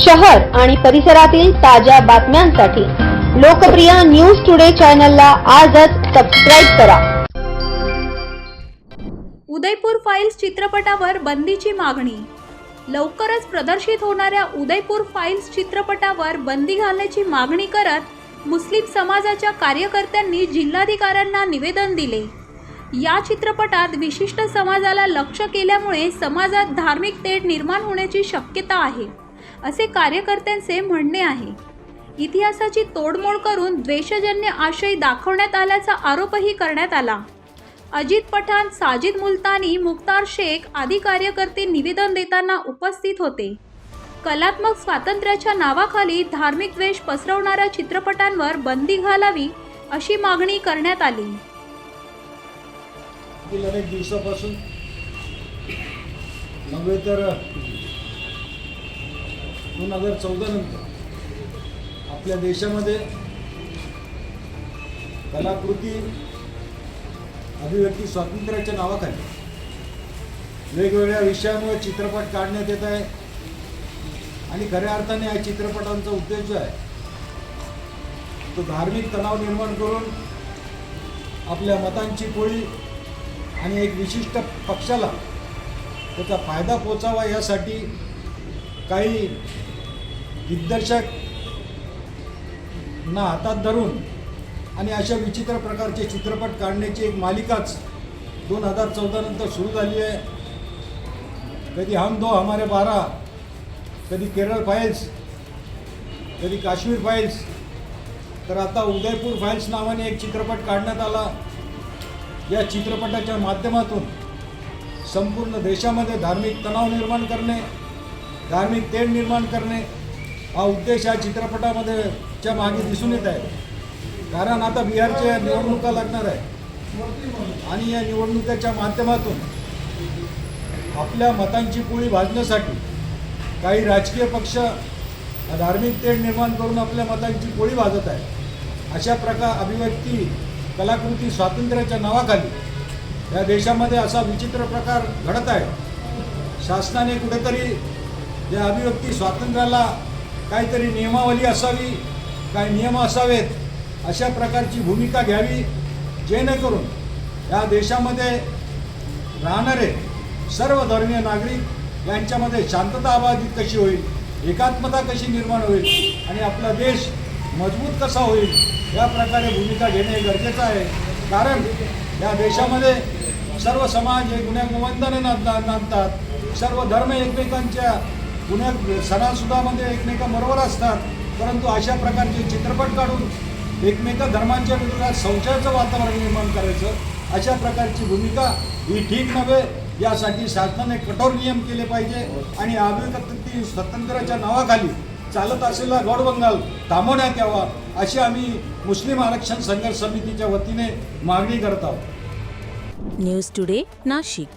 शहर आणि परिसरातील ताज्या बातम्यांसाठी लोकप्रिय न्यूज टुडे चॅनलला आजच सबस्क्राईब करा. उदयपूर फाईल्स चित्रपटावर बंदीची मागणी. लवकरच प्रदर्शित होणाऱ्या उदयपूर फाईल्स चित्रपटावर बंदी घालण्याची मागणी करत मुस्लिम समाजाच्या कार्यकर्त्यांनी जिल्हाधिकाऱ्यांना निवेदन दिले. या चित्रपटात विशिष्ट समाजाला लक्ष केल्यामुळे समाजात धार्मिक तेढ निर्माण होण्याची शक्यता आहे. असे कार्यकर्त्यांचे म्हणणे आहे. इतिहासाची तोडमोड करून द्वेषजन्य आशय दाखवण्यात आल्याचा आरोपही करण्यात आला. अजित पठाण साजिद मुलतानी मुख्तार शेख आदी कार्यकर्ते निवेदन देताना उपस्थित होते. कलात्मक स्वातंत्र्याच्या नावाखाली धार्मिक द्वेष पसरवणाऱ्या चित्रपटांवर बंदी घालावी अशी मागणी करण्यात आली. दिवसापासून नव्हे तर दोन हजार चौदा नंतर आपल्या देशामध्ये कलाकृती अभिव्यक्ती स्वातंत्र्याच्या नावाखाली वेगवेगळ्या विषयामुळे चित्रपट काढण्यात येत आहे. आणि खऱ्या अर्थाने या चित्रपटांचा उद्देश जो आहे तो धार्मिक तणाव निर्माण करून आपल्या मतांची पोळी आणि एक विशिष्ट पक्षाला त्याचा फायदा पोचावा यासाठी काही दिग्दर्शक ना हातात धरून आणि अशा विचित्र प्रकारचे चित्रपट काढण्याची एक मालिकाच दोन हजार चौदानंतर सुरू झाली आहे. कधी हम दो हमारे बारा कधी केरळ फाईल्स कधी काश्मीर फाईल्स तर आता उदयपूर फाईल्स नावाने एक चित्रपट काढण्यात आला. या चित्रपटाच्या माध्यमातून संपूर्ण देशामध्ये धार्मिक तणाव निर्माण करणे धार्मिक तेढ निर्माण करणे हा उद्देश या चित्रपटामध्ये च्या मागे दिसून येत आहे. कारण आता बिहारच्या निवडणुका लागणार आहे. आणि या निवडणुकीच्या माध्यमातून आपल्या मतांची पोळी भाजण्यासाठी काही राजकीय पक्ष धार्मिक तेढ निर्माण करून आपल्या मतांची पोळी भाजत आहे अशा प्रकार अभिव्यक्ती कलाकृती स्वातंत्र्याच्या नावाखाली या देशामध्ये असा विचित्र प्रकार घडत आहे. शासनाने कुठेतरी या अभिव्यक्ती स्वातंत्र्याला काहीतरी नियमावली असावी काही नियम असावेत अशा प्रकारची भूमिका घ्यावी जेणेकरून या देशामध्ये राहणारे सर्व धर्मीय नागरिक यांच्यामध्ये शांतता अबाधित कशी होईल एकात्मता कशी निर्माण होईल आणि आपला देश मजबूत कसा होईल या प्रकारे भूमिका घेणे गरजेचं आहे. कारण या देशामध्ये सर्व समाज हे गुन्ह्या गोवंदाने नांदतात सर्व धर्म एकमेकांच्या पुण्यात सणासुदामध्ये एकमेकांबरोबर असतात परंतु अशा प्रकारचे चित्रपट काढून एकमेका धर्मांच्या विरोधात संशयाचं वातावरण निर्माण करायचं अशा प्रकारची भूमिका ही ठीक नव्हे यासाठी शासनाने कठोर नियम केले पाहिजे आणि अभिव्यक्ती स्वातंत्र्याच्या नावाखाली चालत असलेला गौडबंगाल थांबवण्यात यावा अशी आम्ही मुस्लिम आरक्षण संघर्ष समितीच्या वतीने मागणी करत आहोत. News today Nashik.